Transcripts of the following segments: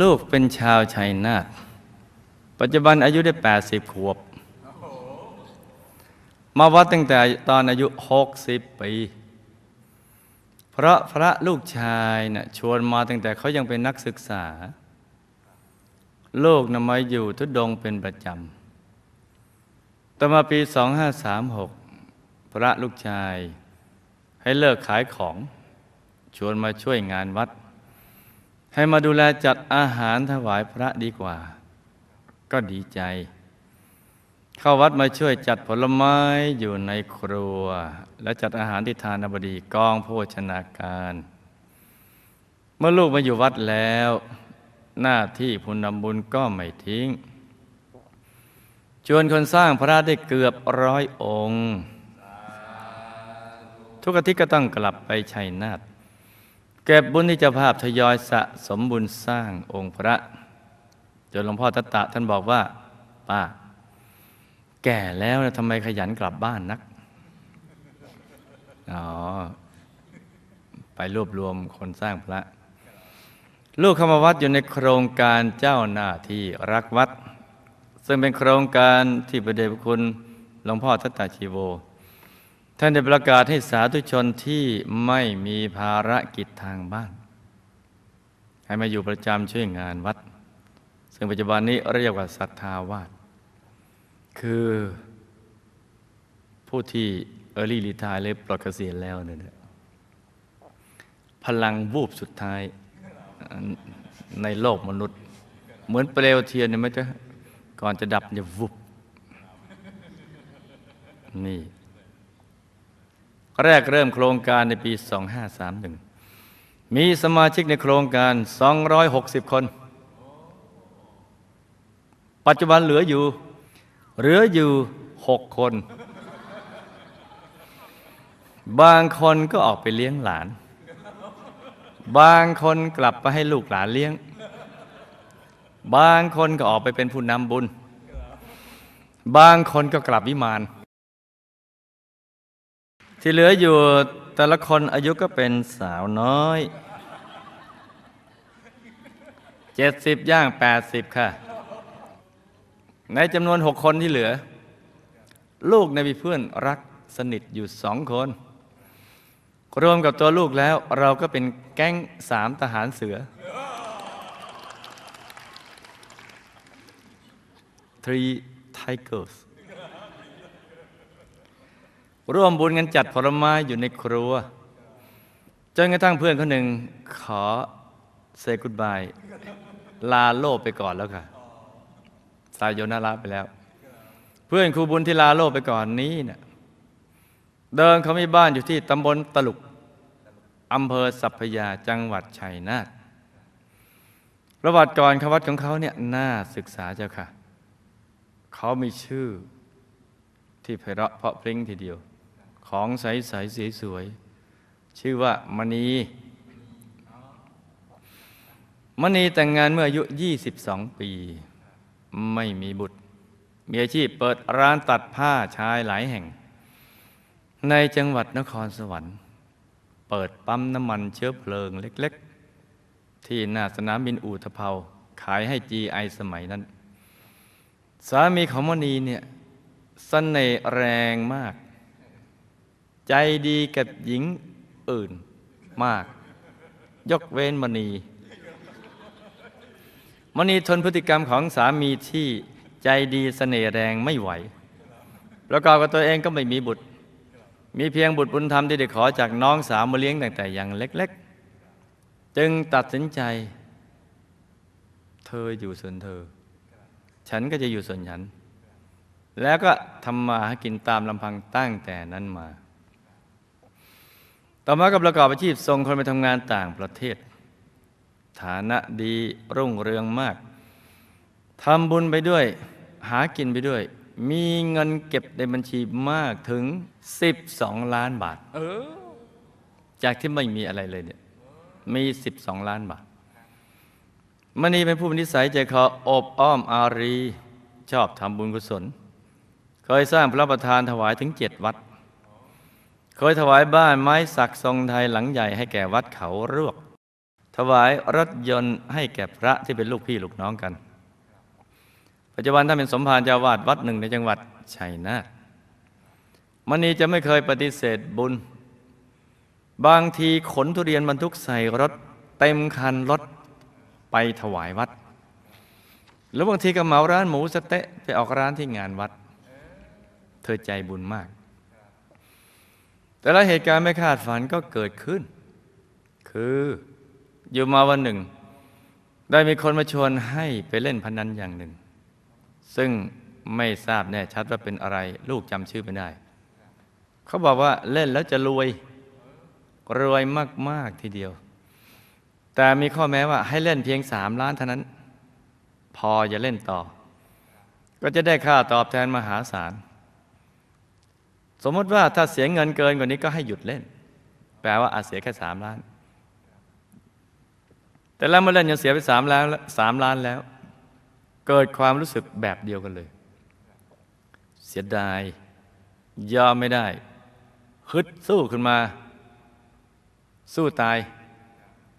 ลูกเป็นชาวชัยนาทปัจจุบันอายุได้ 80 ขวบ มาวัดตั้งแต่ตอนอายุ 60 ปี เพราะพระลูกชายนะ่ะชวนมาตั้งแต่เขายังเป็นนักศึกษา ลูกนำมาอยู่ทุดงเป็นประจำต่อมาปี 2536 พระลูกชายให้เลิกขายของ ชวนมาช่วยงานวัด ให้มาดูแลจัดอาหารถวายพระดีกว่า ก็ดีใจ เข้าวัดมาช่วยจัดผลไม้อยู่ในครัว และจัดอาหารที่ทานบดีกองโภชนาการ เมื่อลูกมาอยู่วัดแล้ว หน้าที่ผู้นำบุญก็ไม่ทิ้ง ชวนคนสร้างพระได้เกือบร้อยองค์ ทุกอาทิตย์ก็ต้องกลับไปชัยนาท เก็บบุญที่เจ้าภาพทยอยสะสมบุญสร้างองค์พระ จนหลวงพ่อทัตตะท่านบอกว่า ป้า แก่แล้วนะทำไมขยันกลับบ้านนัก อ๋อ ไปรวบรวมคนสร้างพระ ลูกเข้ามาวัดอยู่ในโครงการเจ้าหน้าที่รักวัด ซึ่งเป็นโครงการที่ประเดชพระคุณหลวงพ่อทัตตาชีโว ท่านได้ประกาศให้สาธุชนที่ไม่มีภารกิจทางบ้าน ให้มาอยู่ประจำช่วยงานวัด ซึ่งปัจจุบันนี้เรียกว่าศรัทธาวาสคือผู้ที่เออรี่รีทายเลยปลดเกษียณแล้วเนี่ยพลังวูบสุดท้ายในโลกมนุษย์ เหมือนเปลวเทียนเนี่ยไหมจ๊ะก่อนจะดับจะวุบนี่ แรกเริ่มโครงการในปี 2531 มีสมาชิกในโครงการ 260 คน ปัจจุบันเหลืออยู่ เหลืออยู่6คน บางคนก็ออกไปเลี้ยงหลาน บางคนกลับไปให้ลูกหลานเลี้ยง บางคนก็ออกไปเป็นผู้นำบุญ บางคนก็กลับวิมาน ที่เหลืออยู่แต่ละคนอายุก็เป็นสาวน้อยเจ็ดสิบย่างแปดสิบค่ะ ในจำนวนหกคนที่เหลือ ลูกในมีเพื่อนรักสนิทอยู่สองคน รวมกับตัวลูกแล้วเราก็เป็นแก๊งสามทหารเสือ three tigers ร่วมบุญกันจัดผลไม้อยู่ในครัว จนกระทั่งเพื่อนคนหนึ่งขอเซกุดบายลาโลกไปก่อนแล้วค่ะสายโยนาระไปแล้ว เพื่อนครูบุญที่ลาโลกไปก่อนนี้เนะ่ยเดินเขามีบ้านอยู่ที่ตำบลตลุกอำเภอสัพพยาจังหวัดชัยนาทประวัติก่อนควัดของเขาเนี่ยน่าศึกษาเจ้าค่ะ เขามีชื่อที่ไพเราะเพราะพริ้งทีเดียว ของใสๆสวยๆชื่อว่ามณีมณีแต่งงานเมื่ออายุ 22 ปี ไม่มีบุตร มีอาชีพเปิดร้านตัดผ้าชายหลายแห่ง ในจังหวัดนครสวรรค์ เปิดปั๊มน้ำมันเชื้อเพลิงเล็กๆ ที่หน้าสนามบินอู่ตะเภาขายให้ GI สมัยนั้น สามีของมณีเนี่ยสเสน่ห์แรงมาก ใจดีกับหญิงอื่นมาก ยกเว้นมณี มณีทนพฤติกรรมของสามีที่ใจดีเสน่ห์แรงไม่ไหว ประกอบกับตัวเองก็ไม่มีบุตร มีเพียงบุตรบุญธรรมที่ได้ขอจากน้องสาวมาเลี้ยงตั้งแต่ยังเล็ก ๆ จึงตัดสินใจ เธออยู่ส่วนเธอ ฉันก็จะอยู่ส่วนฉัน แล้วก็ทำมาหากินตามลำพังตั้งแต่นั้นมา ต่อมาก็ประกอบอาชีพส่งคนไปทำงานต่างประเทศ ฐานะดีรุ่งเรืองมากทำบุญไปด้วย หากินไปด้วย มีเงินเก็บในบัญชีมากถึง 12 ล้านบาทเออจากที่ไม่มีอะไรเลยเนี่ยมี 12 ล้านบาทมณีเป็นผู้มีนิสัยใจคออบอ้อมอารี ชอบทำบุญกุศล เคยสร้างพระประธานถวายถึงเจ็ดวัด เคยถวายบ้านไม้สักทรงไทยหลังใหญ่ให้แก่วัดเขารวก ถวายรถยนต์ให้แก่พระที่เป็นลูกพี่ลูกน้องกัน ปัจจุบันท่านเป็นสมภารเจ้าวาดวัดหนึ่งในจังหวัดชัยนาทมณีจะไม่เคยปฏิเสธบุญ บางทีขนทุเรียนบรรทุกใส่รถ เต็มคันรถไปถวายวัด หรือบางทีก็เหมาร้านหมูสเต๊ะไปออกร้านที่งานวัด เธอใจบุญมาก แต่ละเหตุการณ์ไม่คาดฝันก็เกิดขึ้น คืออยู่มาวันหนึ่ง ได้มีคนมาชวนให้ไปเล่นพนันอย่างหนึ่ง ซึ่งไม่ทราบแน่ชัดว่าเป็นอะไร ลูกจำชื่อไม่ได้ เขาบอกว่าเล่นแล้วจะรวย รวยมาก ๆ ทีเดียว แต่มีข้อแม้ว่าให้เล่นเพียงสามล้านเท่านั้น พออย่าเล่นต่อ ก็จะได้ค่าตอบแทนมหาศาล สมมติว่าถ้าเสียเงินเกินกว่านี้ก็ให้หยุดเล่น แปลว่าอาจเสียแค่สามล้าน แต่แล้วเมื่อเล่นยังเสียไปสามล้านสามล้านแล้ว เกิดความรู้สึกแบบเดียวกันเลย เสียดายยอมไม่ได้ฮึดสู้ขึ้นมา สู้ตาย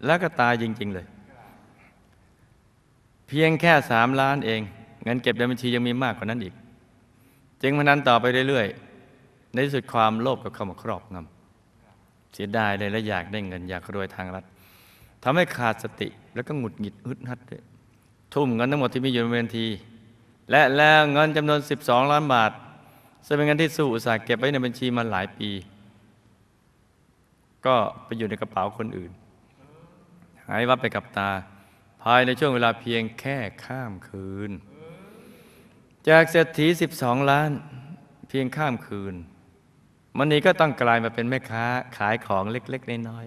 แล้วก็ตายจริง ๆ เลย เพียงแค่สามล้านเอง เงินเก็บในบัญชียังมีมากกว่านั้นอีก จึงพนันต่อไปเรื่อยๆ ในที่สุดความโลภก็เข้ามาครอบงำเสียดายเลยและอยากได้เงินอยากรวยทางรัฐทำให้ขาดสติแล้วก็หงุดหงิดฮึดฮัดด้วยทุ่มเงินทั้งหมดที่มีอยู่ในบัญชีและแล้วเงินจำนวน 12 ล้านบาทซึ่งเป็นเงินที่สู้อุตสาห์เก็บไว้ในบัญชีมาหลายปี ก็ไปอยู่ในกระเป๋าคนอื่น หายวับไปกับตา ภายในช่วงเวลาเพียงแค่ข้ามคืน จากเศรษฐี 12 ล้าน เพียงข้ามคืน มันนี้ก็ต้องกลายมาเป็นแม่ค้าขายของเล็ก ๆ น้อย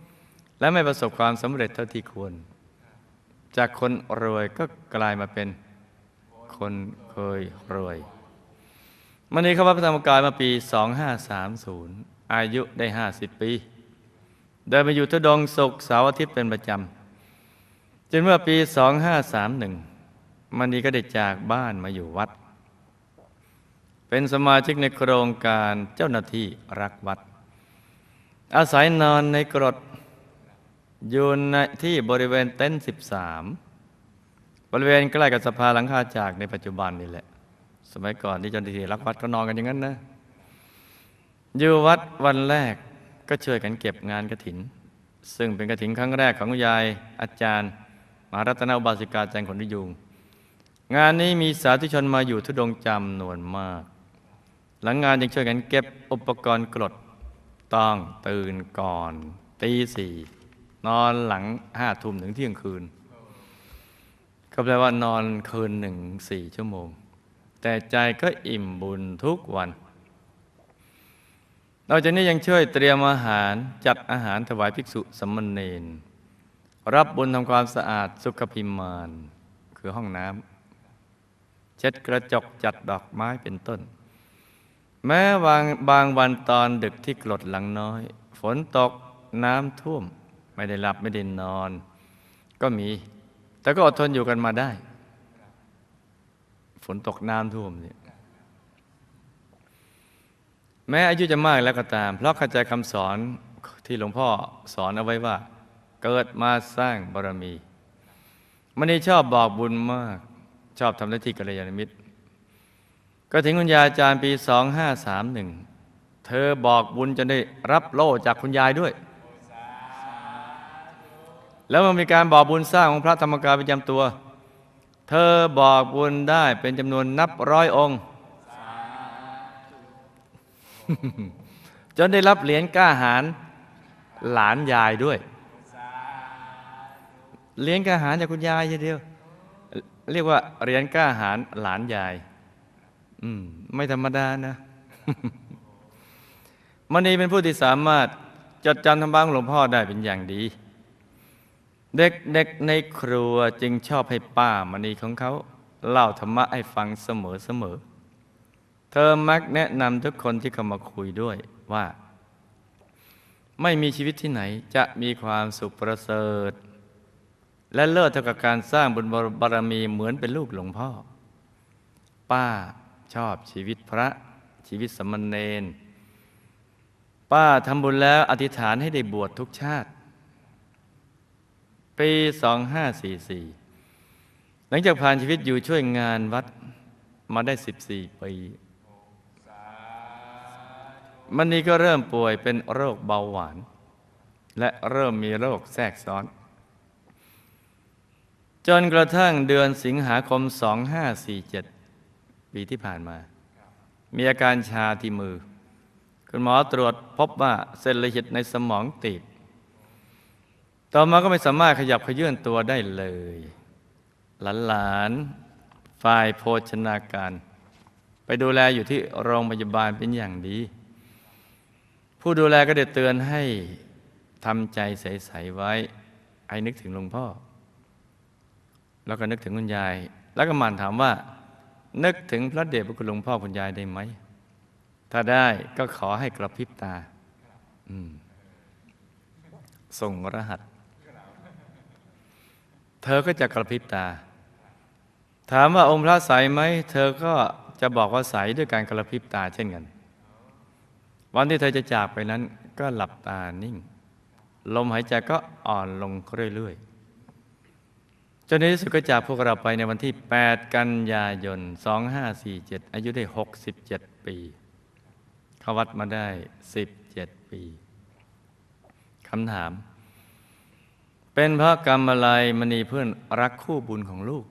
ๆและไม่ประสบความสำเร็จเท่าที่ควร จากคนรวยก็กลายมาเป็นคนเคยรวยมันนี้เข้าวัดพระธรรมกายมาปี 2530 อายุได้ 50 ปีเดินไปอยู่ทุดงศุกเสาร์อาทิตย์เป็นประจำจนเมื่อปี 2531มันนี้ก็ได้จากบ้านมาอยู่วัด เป็นสมาชิกในโครงการเจ้าหน้าที่รักวัด อาศัยนอนในกรดอยู่ในที่บริเวณเต็นท์13บริเวณใกล้กับสภาหลังคาจากในปัจจุบันนี่แหละ สมัยก่อนที่เจ้าหน้าที่รักวัดก็นอนกันอย่างนั้นนะอยู่วัดวันแรกก็ช่วยกันเก็บงานกระถิน ซึ่งเป็นกระถินครั้งแรกของยายอาจารย์มหารัตนอุบาสิกาจันทร์ขนยุงงานนี้มีสาธุชนมาอยู่ทุดงจำนวนมาก หลังงานยังช่วยกันเก็บอุปกรณ์กรดต้องตื่นก่อนตีสี่นอนหลังห้าทุ่มถึงเที่ยงคืน ก็แปลว่านอนคืนหนึ่งสี่ชั่วโมง แต่ใจก็อิ่มบุญทุกวันนอกจากนี้ยังช่วยเตรียมอาหารจัดอาหารถวายภิกษุสมณเณรรับบุญทำความสะอาดสุขพิมาน คือห้องน้ำเช็ดกระจกจัดดอกไม้เป็นต้น แม้บางบางวันตอนดึกที่กรดหลังน้อย ฝนตกน้ำท่วม ไม่ได้หลับไม่ได้นอน ก็มี แต่ก็อดทนอยู่กันมาได้ ฝนตกน้ำท่วมเนี่ยแม้อายุจะมากแล้วก็ตาม เพราะเข้าใจคำสอนที่หลวงพ่อสอนเอาไว้ว่า เกิดมาสร้างบารมีมันนี่ชอบบอกบุญมาก ชอบทำหน้าที่กัลยาณมิตร ก็ถึงคุณยายอาจารย์ปี 2531 เธอบอกบุญจนได้รับโล่จากคุณยายด้วย แล้วมันมีการบอกบุญสร้างของพระธรรมกายประจำตัว เธอบอกบุญได้เป็นจำนวนนับร้อยองค์ จนได้รับเหรียญก้าหาญหลานยายด้วยเหรียญก้าหาญจากคุณยายเดียว เรียกว่าเหรียญก้าหาญหลานยาย อืม ไม่ธรรมดานะมณีเป็นผู้ที่สามารถจดจำธรรมะของหลวงพ่อได้เป็นอย่างดี เด็กๆในครัวจึงชอบให้ป้ามณีของเขา เล่าธรรมะให้ฟังเสมอๆเธอมักแนะนำทุกคนที่เข้ามาคุยด้วยว่า ไม่มีชีวิตที่ไหนจะมีความสุขประเสริฐ และเลิศเท่ากับการสร้างบุญบารมีเหมือนเป็นลูกหลวงพ่อ ป้า ชอบชีวิตพระชีวิตสมณเณรป้าทำบุญแล้วอธิษฐานให้ได้บวชทุกชาติ ปี 2544 หลังจากผ่านชีวิตอยู่ช่วยงานวัดมาได้ 14 ปีมันนี้ก็เริ่มป่วยเป็นโรคเบาหวาน และเริ่มมีโรคแทรกซ้อน จนกระทั่งเดือนสิงหาคม 2547 ปีที่ผ่านมา มีอาการชาที่มือ คุณหมอตรวจพบว่าเส้นเลือดในสมองตีบต่อมาก็ไม่สามารถขยับขยื่นตัวได้เลย หลานๆฝ่ายโภชนาการ ไปดูแลอยู่ที่โรงพยาบาลเป็นอย่างดี ผู้ดูแลก็ได้เตือนให้ทำใจใส ๆ ไว้ให้นึกถึงหลวงพ่อ แล้วก็นึกถึงคุณยาย แล้วก็มันถามว่า นึกถึงพระเดชพระคุณหลวงพ่อคุณยายได้ไหม ถ้าได้ก็ขอให้กระพริบตาส่งรหัส เธอก็จะกระพริบตา ถามว่าองค์พระใสไหม เธอก็จะบอกว่าใสด้วยการกระพริบตาเช่นกัน วันที่เธอจะจากไปนั้น ก็หลับตานิ่ง ลมหายใจก็อ่อนลงเรื่อยๆ จนในที่สุดก็จากพวกเราไปในวันที่ 8 กันยายน 2547 อายุได้ 67 ปีเข้าวัดมาได้ 17 ปีคำถาม เป็นเพราะกรรมอะไรมณีเพื่อนรักคู่บุญของลูก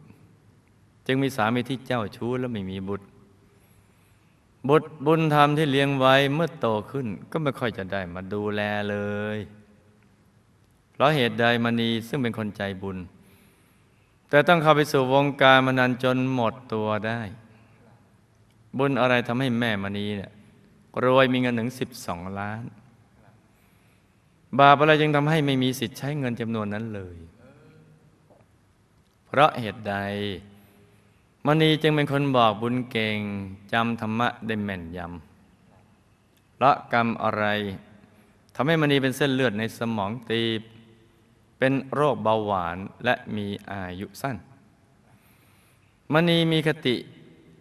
จึงมีสามีที่เจ้าชู้และไม่มีบุตร บุตรบุญธรรมที่เลี้ยงไว้เมื่อโตขึ้นก็ไม่ค่อยจะได้มาดูแลเลย เพราะเหตุใดมณีซึ่งเป็นคนใจบุญ แต่ต้องเข้าไปสู่วงการมานันจนหมดตัวได้ บุญอะไรทำให้แม่มณีเนี่ยรวยมีเงินถึงสิบสองล้าน บาปอะไรจึงทำให้ไม่มีสิทธิ์ใช้เงินจำนวนนั้นเลย เพราะเหตุใดมณีจึงเป็นคนบอกบุญเก่งจำธรรมะได้แม่นยำเพราะกรรมอะไรทำให้มณีเป็นเส้นเลือดในสมองตีบ เป็นโรคเบาหวานและมีอายุสั้น มณีมีคติ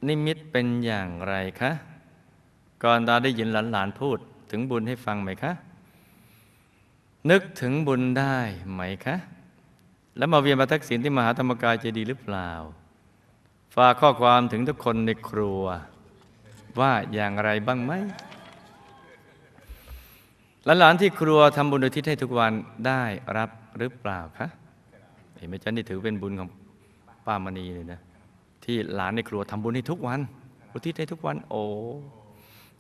นิมิตเป็นอย่างไรคะ ก่อนตาได้ยินหลานๆพูดถึงบุญให้ฟังไหมคะ นึกถึงบุญได้ไหมคะ แล้วมาเวียนมาทักษิณที่มหาธรรมกายจะดีหรือเปล่า ฝากข้อความถึงทุกคนในครัว ว่าอย่างไรบ้างไหมหลานๆที่ครัวทำบุญอุทิศให้ทุกวันได้รับ หรือเปล่าคะเห็นไหมจ๊ะนี่ถือเป็นบุญของป้ามณีเลยนะ ที่หลานในครัวทำบุญให้ทุกวัน อุทิศให้ทุกวัน โอ้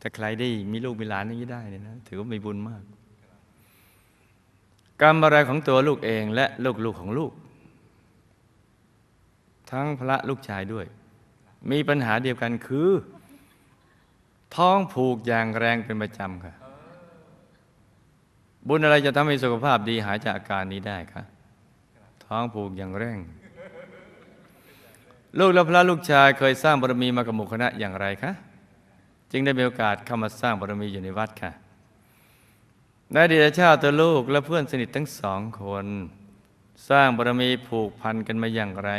ถ้าใครได้มีลูกมีหลานอย่างนี้ได้เนี่ยนะถือว่ามีบุญมาก กรรมอะไรของตัวลูกเองและลูกๆของลูก ทั้งพระลูกชายด้วย มีปัญหาเดียวกันคือ ท้องผูกอย่างแรงเป็นประจำค่ะ บุญอะไรจะทำให้สุขภาพดีหายจากอาการนี้ได้คะท้องผูกอย่างแร่ง ลูกและพระลูกชายเคยสร้างบารมีมากับหมู่คณะอย่างไรคะจึงได้มีโอกาสเข้ามาสร้างบารมีอยู่ในวัดค่ะในอดีตชาติตัวลูกและเพื่อนสนิททั้งสองคน สร้างบารมีผูกพันกันมาอย่างไร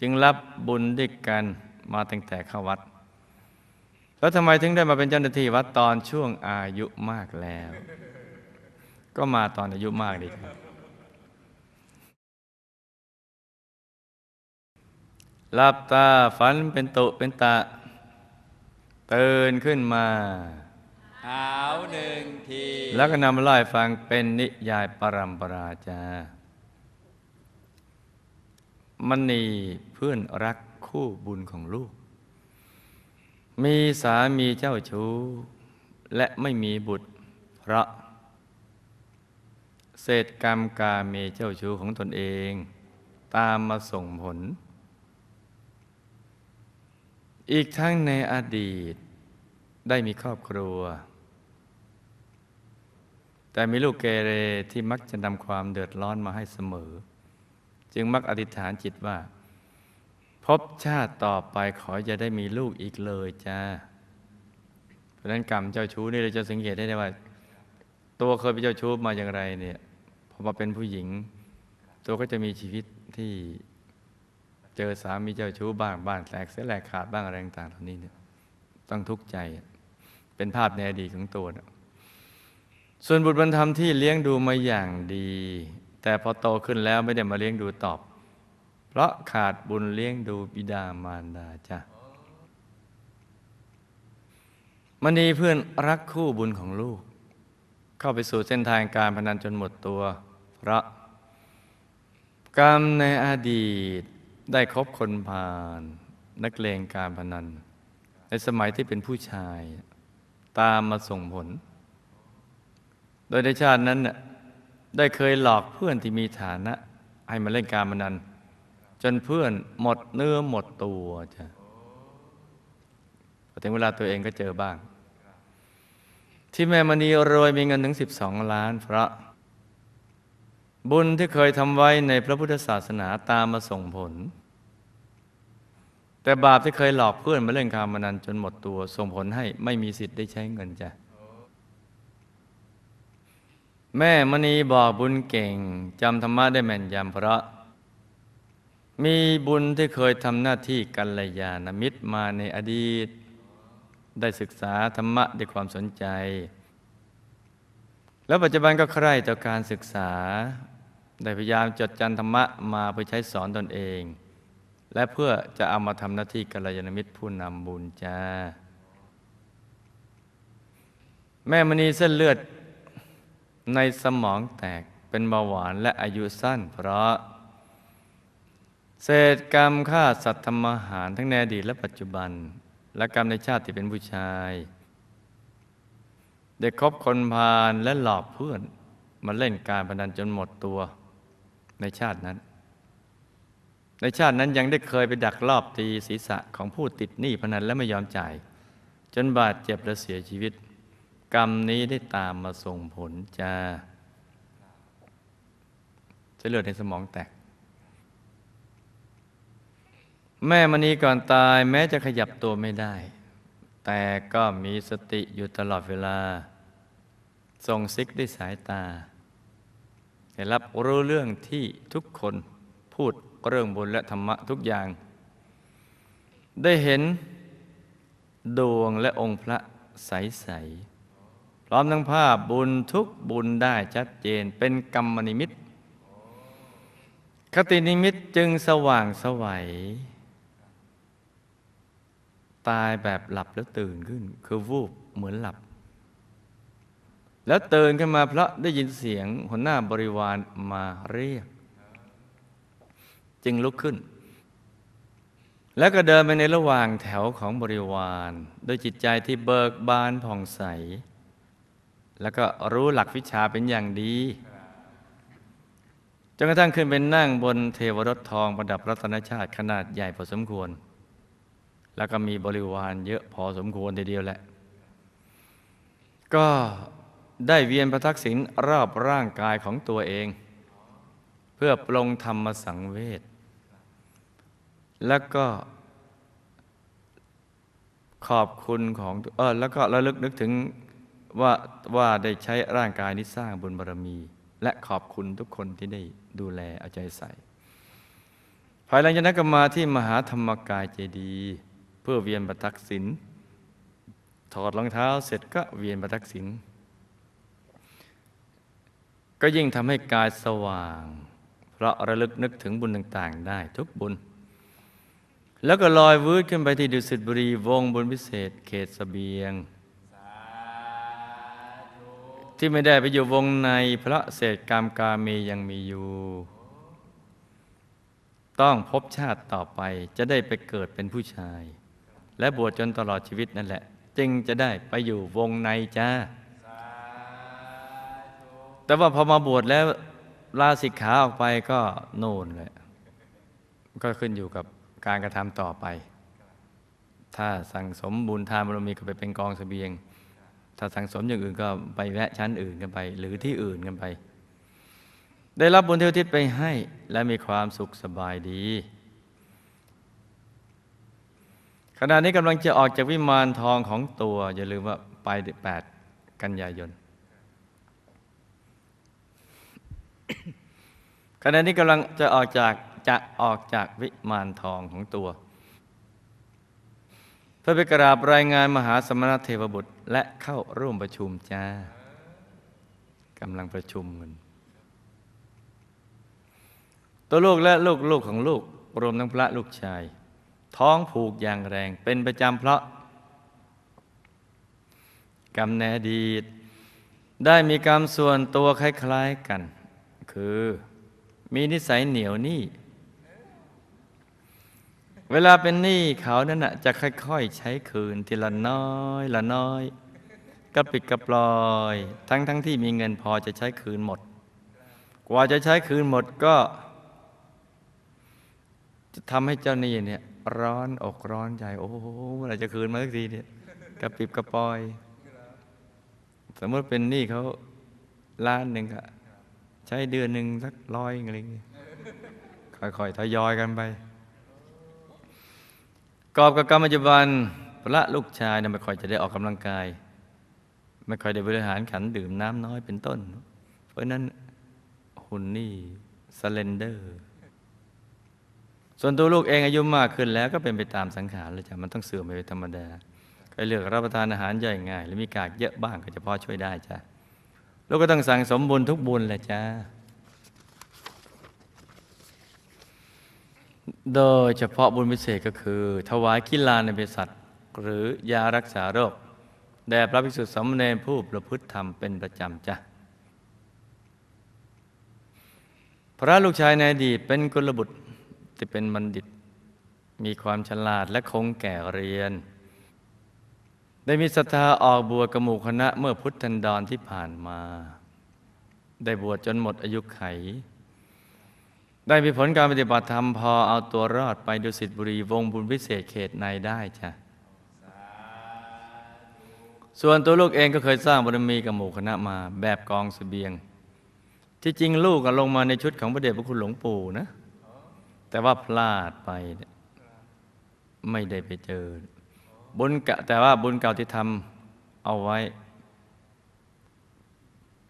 จึงรับบุญด้วยกันมาตั้งแต่เข้าวัด แล้วทำไมถึงได้มาเป็นเจ้าหน้าที่วัดตอนช่วงอายุมากแล้ว ก็มาตอนอายุมากดีครับ หลับตาฝันเป็นตุเป็นตะ เตื่นขึ้นมาหาวหนึ่งที แล้วก็นำมาเล่าให้ฟังเป็นนิยายปรัมปราจามณีเพื่อนรักคู่บุญของลูก มีสามีเจ้าชู้ และไม่มีบุตร เพราะ เศษกรรมกาเมเจ้าชู้ของตนเอง ตามมาส่งผล อีกทั้งในอดีตได้มีครอบครัว แต่มีลูกเกเรที่มักจะนำความเดือดร้อนมาให้เสมอ จึงมักอธิษฐานจิตว่า พบชาติต่อไปขอจะได้มีลูกอีกเลยจ้าเพราะนั้นกรรมเจ้าชู้นี่เราจะสังเกตได้เลยว่า ตัวเคยเป็นเจ้าชู้มาอย่างไรเนี่ย อมาเป็นผู้หญิง ตัวก็จะมีชีวิตที่เจอสามีเจ้าชู้บ้างบ้านแตกเสียแหลกขาดบ้างอะไรต่างๆเหล่านี้เนี่ยต้องทุกข์ใจ เป็นภาพในอดีตของตัวนะส่วนบุตรบรรทมที่เลี้ยงดูมาอย่างดี แต่พอโตขึ้นแล้วไม่ได้มาเลี้ยงดูตอบ เพราะขาดบุญเลี้ยงดูบิดามารดาจ้ะมณีเพื่อนรักคู่บุญของลูก เข้าไปสู่เส้นทางการพนันจนหมดตัว เพราะ กรรมในอดีตได้คบคนพาลนักเลงการพนัน ในสมัยที่เป็นผู้ชาย ตามมาส่งผล โดยในชาตินั้นได้เคยหลอกเพื่อนที่มีฐานะ ให้มาเล่นการพนัน จนเพื่อนหมดเนื้อหมดตัวจ้ะพอถึงเวลาตัวเองก็เจอบ้าง ที่แม่มณีรวยมีเงินถึง 12 ล้านเพราะ บุญที่เคยทำไว้ในพระพุทธศาสนาตามมาส่งผล แต่บาปที่เคยหลอกเพื่อนมาเล่นการพนันจนหมดตัวส่งผลให้ไม่มีสิทธิ์ได้ใช้เงินจ้ะแม่มณีบอกบุญเก่งจำธรรมะได้แม่นยำเพราะ มีบุญที่เคยทำหน้าที่กัลยาณมิตรมาในอดีต ได้ศึกษาธรรมะด้วยความสนใจ แล้วปัจจุบันก็ใคร่ต่อการศึกษา ได้พยายามจดจำธรรมะมาเพื่อใช้สอนตนเอง และเพื่อจะเอามาทำหน้าที่กัลยาณมิตรผู้นำบุญจ้า แม่มณีเส้นเลือดในสมองแตกเป็นเบาหวานและอายุสั้น เพราะ เศษกรรมฆ่าสัตว์ทำอาหารทั้งในอดีตและปัจจุบัน และกรรมในชาติที่เป็นผู้ชายได้คบคนพาลและหลอกเพื่อนมาเล่นการพนันจนหมดตัวในชาตินั้น ในชาตินั้นยังได้เคยไปดักรอบตีศีรษะของผู้ติดหนี้พนันและไม่ยอมจ่าย จนบาดเจ็บและเสียชีวิต กรรมนี้ได้ตามมาส่งผลจ้าเส้นเลือดในสมองแตก แม่มณีก่อนตายแม้จะขยับตัวไม่ได้ แต่ก็มีสติอยู่ตลอดเวลา ส่งซิกด้วยสายตาได้รับรู้เรื่องที่ทุกคนพูดเรื่องบุญและธรรมะทุกอย่าง ได้เห็นดวงและองค์พระใสๆพร้อมทั้งภาพบุญทุกบุญได้ชัดเจนเป็นกรรมนิมิตคตินิมิตจึงสว่างสวัย ตายแบบหลับแล้วตื่นขึ้น คือวูบเหมือนหลับ แล้วตื่นขึ้นมาเพราะได้ยินเสียงหัวหน้าบริวารมาเรียก จึงลุกขึ้น แล้วก็เดินไปในระหว่างแถวของบริวารโดยจิตใจที่เบิกบานผ่องใส แล้วก็รู้หลักวิชาเป็นอย่างดีจนกระทั่งขึ้นเป็นนั่งบนเทวรถทองประดับรัตนชาติขนาดใหญ่พอสมควร แล้วก็มีบริวารเยอะพอสมควรทีเดียวแหละ ก็ได้เวียนประทักษิณรอบร่างกายของตัวเอง เพื่อปลงธรรมสังเวชแล้วก็ขอบคุณของเออแล้วก็ระลึกนึกถึงว่าว่าได้ใช้ร่างกายนี้สร้างบุญบารมี และขอบคุณทุกคนที่ได้ดูแลเอาใจใส่ ภายหลังจากนั้นก็มาที่มหาธรรมกายเจดีย์ พื่อเวียนประทักษิณถอดรองเท้าเสร็จก็เวียนประทักษิณก็ยิ่งทำให้กายสว่าง เพราะระลึกนึกถึงบุญต่างๆ ได้ทุกบุญ แล้วก็ลอยวืดขึ้นไปที่ดุสิตบุรีวงบุญพิเศษ เขตสเสบียง ที่ไม่ได้ไปอยู่วงในเพราะเศษกรรมกาเมยังมีอยู่ ต้องพบชาติต่อไปจะได้ไปเกิดเป็นผู้ชาย และบวชจนตลอดชีวิตนั่นแหละ จึงจะได้ไปอยู่วงในจ้า แต่ว่าพอมาบวชแล้วลาสิกขาออกไปก็โน่นเลยก็ขึ้นอยู่กับการกระทำต่อไป ถ้าสั่งสมบุญทานบารมีก็ไปเป็นกองเสบียง ถ้าสั่งสมอย่างอื่นก็ไปแวะชั้นอื่นกันไป หรือที่อื่นกันไป ได้รับบุญเทวทิศไปให้และมีความสุขสบายดี ขณะนี้กำลังจะออกจากวิมานทองของตัว อย่าลืมว่าไป 8 กันยายน ขณะนี้กำลังจะออกจากจะออกจากวิมานทองของตัว เพื่อไปกราบรายงานมหาสมณเทวบุตร และเข้าร่วมประชุมจ้ากำลังประชุมกันตัวลูกและลูกลูกของลูก รวมทั้งพระลูกชาย ท้องผูกอย่างแรง เป็นประจำเพราะ กรรมในอดีต ได้มีกรรมส่วนตัวคล้ายๆกัน คือมีนิสัยเหนียวหนี้ เวลาเป็นหนี้เขานั่นน่ะจะค่อยๆ ใช้คืนทีละน้อยละน้อยกระปิดกระปลอย ทั้งๆทที่มีเงินพอจะใช้คืนหมด กว่าจะใช้คืนหมดก็ จะทำให้เจ้าหนี้เนี่ย ร้อนอกร้อนใจ โอ้โหเมื่อไรจะคืนมาสักทีเนี่ยกระปิบกระปอย สมมติเป็นหนี้เขาล้านหนึ่งอะใช้เดือนหนึ่งสักร้อยอะไรเงี้ยค่อยๆทยอยกันไป กอบกับกรรมปัจจุบันพระลูกชายเนี่ยไม่ค่อยจะได้ออกกำลังกาย ไม่ค่อยได้บริหารขันดื่มน้ำน้อยเป็นต้น เพราะนั้นหุ่นนี่สเลนเดอร์ ส่วนตัวลูกเองอายุมากขึ้นแล้วก็เป็นไปตามสังขารเลยจ้ะมันต้องเสื่อมไปเป็นธรรมดาก็เลือกรับประทานอาหารย่อยง่าย หรือมีกากเยอะบ้างก็จะพอช่วยได้จ้ะลูกก็ต้องสั่งสมบุญทุกบุญแหละจ้าโดยเฉพาะบุญพิเศษก็คือ ถวายกีฬาในเภสัชหรือยารักษาโรคแด่พระภิกษุสามเณรผู้ประพฤติธรรมเป็นประจำจ้ะพระลูกชายในอดีตเป็นกุลบุตร ที่เป็นบัณฑิต มีความฉลาดและคงแก่เรียน ได้มีศรัทธาออกบวชกบหมู่คณะเมื่อพุทธันดรที่ผ่านมา ได้บวชจนหมดอายุไข ได้มีผลการปฏิบัติธรรมพอเอาตัวรอดไปดุสิตบุรีวงบุญพิเศษเขตในได้จ้ะส่วนตัวลูกเองก็เคยสร้างบารมีกับหมู่คณะมาแบบกองสเสบียง ที่จริงลูกก็ลงมาในชุดของพระเดชพระคุณหลวงปู่นะ แต่ว่าพลาดไปไม่ได้ไปเจอ บุญกะแต่ว่าบุญเก่าที่ทำเอาไว้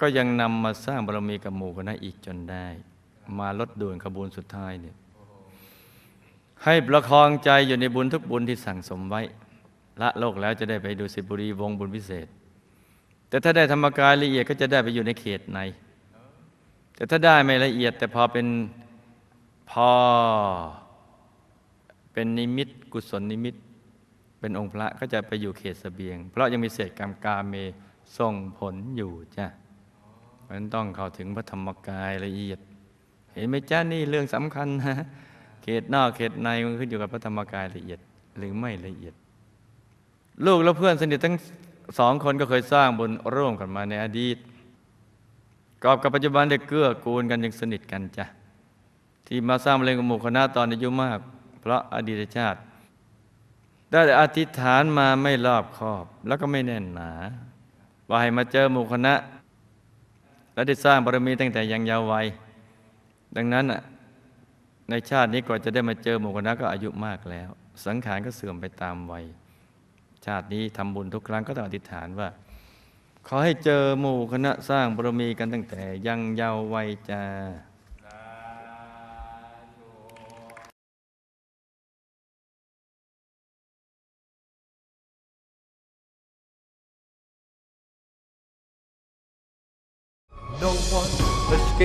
ก็ยังนำมาสร้างบารมีกับหมู่คณะอีกจนได้ มาลดด่วนขบวนสุดท้ายเนี่ยให้ประคองใจอยู่ในบุญทุกบุญที่สั่งสมไว้ ละโลกแล้วจะได้ไปดูสิบุรีวงบุญพิเศษ แต่ถ้าได้ธรรมกายละเอียดก็จะได้ไปอยู่ในเขตใน แต่ถ้าได้ไม่ละเอียดแต่พอเป็น พอเป็นนิมิตกุศลนิมิต เป็นองค์พระก็จะไปอยู่เขตสเสบียง เพราะยังมีเศษกรรมกาเมส่งผลอยู่จ้ะเพราะฉะนั้นต้องเข้าถึงพระธรรมกายละเอียด เห็นไหมจ้านี่เรื่องสำคัญนะเขตนอกเขตในมันขึ้นอยู่กับพระธรรมกายละเอียดหรือไม่ละเอียด ลูกและเพื่อนสนิททั้งสองคนก็เคยสร้างบุญร่วมกันมาในอดีตกอบกับปัจจุบันได้เกื้อกูลกันยังสนิทกันจ้ะ ที่มาสร้างมะเร็งกระหมูกคณะตอนอายุมาก เพราะอดีตชาติ ได้อธิษฐานมาไม่รอบคอบ แล้วก็ไม่แน่นหนาว่าให้มาเจอหมู่คณะ และได้สร้างบารมีตั้งแต่ยังเยาว์วัย ดังนั้นในชาตินี้กว่าจะได้มาเจอหมู่คณะก็อายุมากแล้ว สังขารก็เสื่อมไปตามวัย ชาตินี้ทำบุญทุกครั้งก็ต้องอธิษฐานว่า ขอให้เจอหมู่คณะสร้างบารมีกันตั้งแต่ยังเยาว์วัยจ้า